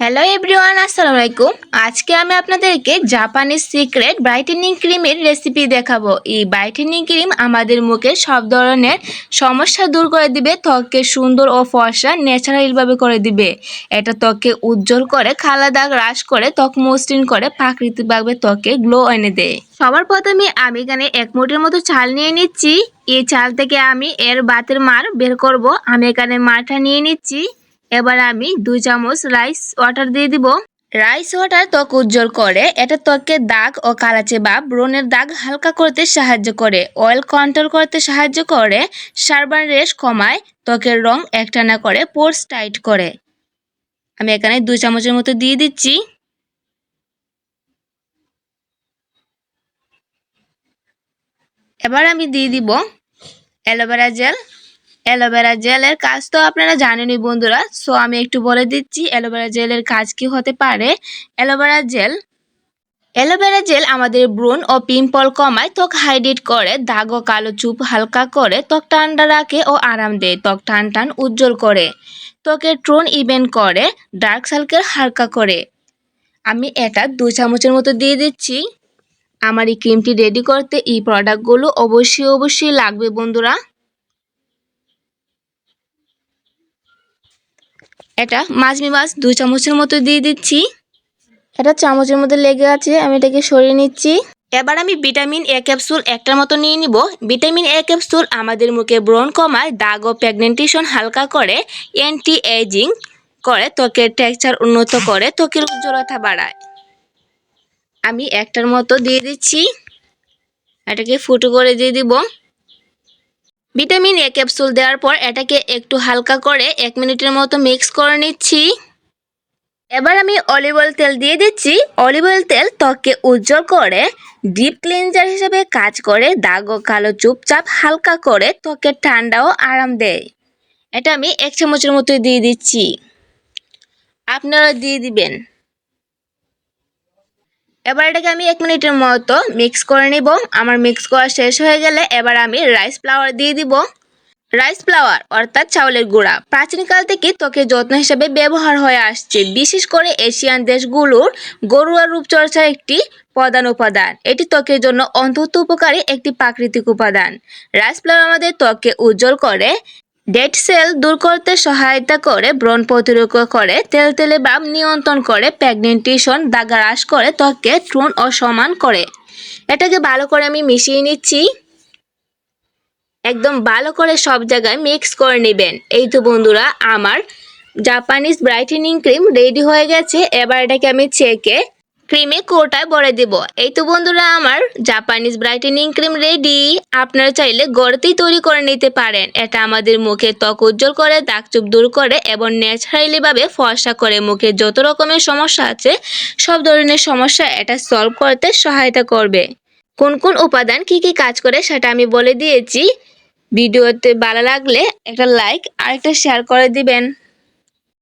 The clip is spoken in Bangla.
হ্যালো এভরিওয়ান আসসালামু আলাইকুম আজকে আমি আপনাদেরকে জাপানিজ সিক্রেট ব্রাইটেনিং ক্রিমের রেসিপি দেখাবো। এই ব্রাইটেনিং ক্রিম আমাদের মুখে সব ধরনের সমস্যা দূর করে দিবে, ত্বককে সুন্দর ও ফর্সা ন্যাচারালভাবে করে দিবে। এটা ত্বককে উজ্জ্বল করে, খালা দাগ হ্রাস করে, ত্বক মসৃণ করে, প্রাকৃতিকভাবে ত্বকে গ্লো এনে দেয়। সবার প্রথমে আমি এখানে এক মুঠের মতো চাল নিয়ে নিচ্ছি। এই চাল থেকে আমি এর বাতের মার বের করব। আমি এখানে মারটা নিয়ে নিচ্ছি। এবার আমি দুই চামচ রাইস ওয়াটার দিয়ে দিব। রাইস ওয়াটার ত্বক উজ্জ্বল করে, এটা ত্বকে দাগ ও কালাচে বা ব্রণের দাগ হালকা করতে সাহায্য করে। অয়েল কন্ট্রোল করতে সাহায্য করে সার্বান রেশ কমায়, ত্বকের রং একটানা করে পোর্স টাইট করে। আমি এখানে দুই চামচের মতো দিয়ে দিচ্ছি। এবার আমি দিয়ে দিব অ্যালোভেরা জেল অ্যালোভেরা জেলের কাজ তো আপনারা জানেনই বন্ধুরা। সো আমি একটু বলে দিচ্ছি, অ্যালোভেরা জেলের কাজ কি হতে পারে? অ্যালোভেরা জেল অ্যালোভেরা জেল আমাদের ব্রণ ও পিম্পল কমায়, ত্বক হাইড্রেট করে, দাগ ও কালো চুপ হালকা করে ত্বক ঠান্ডা রাখে ও আরাম দেয়, ত্বক টান টান উজ্জ্বল করে। ত্বকের ট্রোন ইভেন্ট করে ডার্ক সার্কেল হালকা করে। আমি এটা দু চামচের মতো দিয়ে দিচ্ছি। আমার এই ক্রিমটি রেডি করতে এই প্রোডাক্টগুলো অবশ্যই অবশ্যই লাগবে বন্ধুরা। এটা মাছমি মাছ দুই চামচের মতো দিয়ে দিচ্ছি। এটা চামচের মধ্যে লেগে আছে আমি এটাকে সরিয়ে নিচ্ছি। এবার আমি ভিটামিন এ ক্যাপসুল একটার মতো নিয়ে নিব। ভিটামিন এ ক্যাপসুল আমাদের মুখে ব্রণ কমায় দাগ ও প্রেগনেন্টেশন হালকা করে অ্যান্টি এজিং করে ত্বকের টেক্সচার উন্নত করে ত্বকের উজ্জ্বলতা বাড়ায়। আমি একটার মতো দিয়ে দিচ্ছি। এটাকে ফুটো করে দিয়ে দিব। ভিটামিন এ ক্যাপসুল দেওয়ার পর এটাকে একটু হালকা করে এক মিনিটের মতো মিক্স করে নিচ্ছি। এবার আমি অলিভ অয়েল তেল দিয়ে দিচ্ছি। অলিভ অয়েল তেল ত্বককে উজ্জ্বল করে ডিপ ক্লিনজার হিসেবে কাজ করে, দাগ ও কালো চুপচাপ হালকা করে ত্বকের ঠান্ডা ও আরাম দেয়। এটা আমি এক চামচের মতো দিয়ে দিচ্ছি। আপনারা দিয়ে দিবেন। এবার এটাকে আমি এক মিনিটের মতো মিক্স করে নিব। আমার মিক্স করা শেষ হয়ে গেলে এবার আমি রাইস ফ্লাওয়ার দিয়ে দিব। রাইস ফ্লাওয়ার অর্থাৎ চাউলের গুঁড়া। প্রাচীনকাল থেকে ত্বকের যত্ন হিসেবে ব্যবহার হয়ে আসছে। বিশেষ করে এশিয়ান দেশগুলোর গরুয়া রূপচর্চার একটি প্রধান উপাদান। এটি ত্বকের জন্য অন্তত উপকারী একটি প্রাকৃতিক উপাদান। রাইস ফ্লাওয়ার আমাদের ত্বককে উজ্জ্বল করে ডেড সেল দূর করতে সহায়তা করে ব্রণ প্রতিরোধ করে, তেল তেলে ভাব নিয়ন্ত্রণ করে প্রেগনেন্টেশন দাগা হ্রাস করে, ত্বককে ট্রোন অসমান করে। এটাকে ভালো করে আমি মিশিয়ে নিচ্ছি। একদম ভালো করে সব জায়গায় মিক্স করে নেবেন। এই তো বন্ধুরা, আমার জাপানিজ ব্রাইটেনিং ক্রিম রেডি হয়ে গেছে। এবার এটাকে আমি চেকে ক্রিমে কোটায় ভরে দেব। এই তো বন্ধুরা, আমার জাপানিজ ব্রাইটেনিং ক্রিম রেডি আপনারা চাইলে গড়তেই তৈরি করে নিতে পারেন। এটা আমাদের মুখে ত্বক উজ্জ্বল করে, দাগ চুপ দূর করে এবং ন্যাচারালিভাবে ফর্সা করে মুখে যত রকমের সমস্যা আছে, সব ধরনের সমস্যা এটা সলভ করতে সহায়তা করবে। কোন কোন উপাদান কি কি কাজ করে সেটা আমি বলে দিয়েছি। ভিডিওতে ভালো লাগলে একটা লাইক আর একটা শেয়ার করে দিবেন।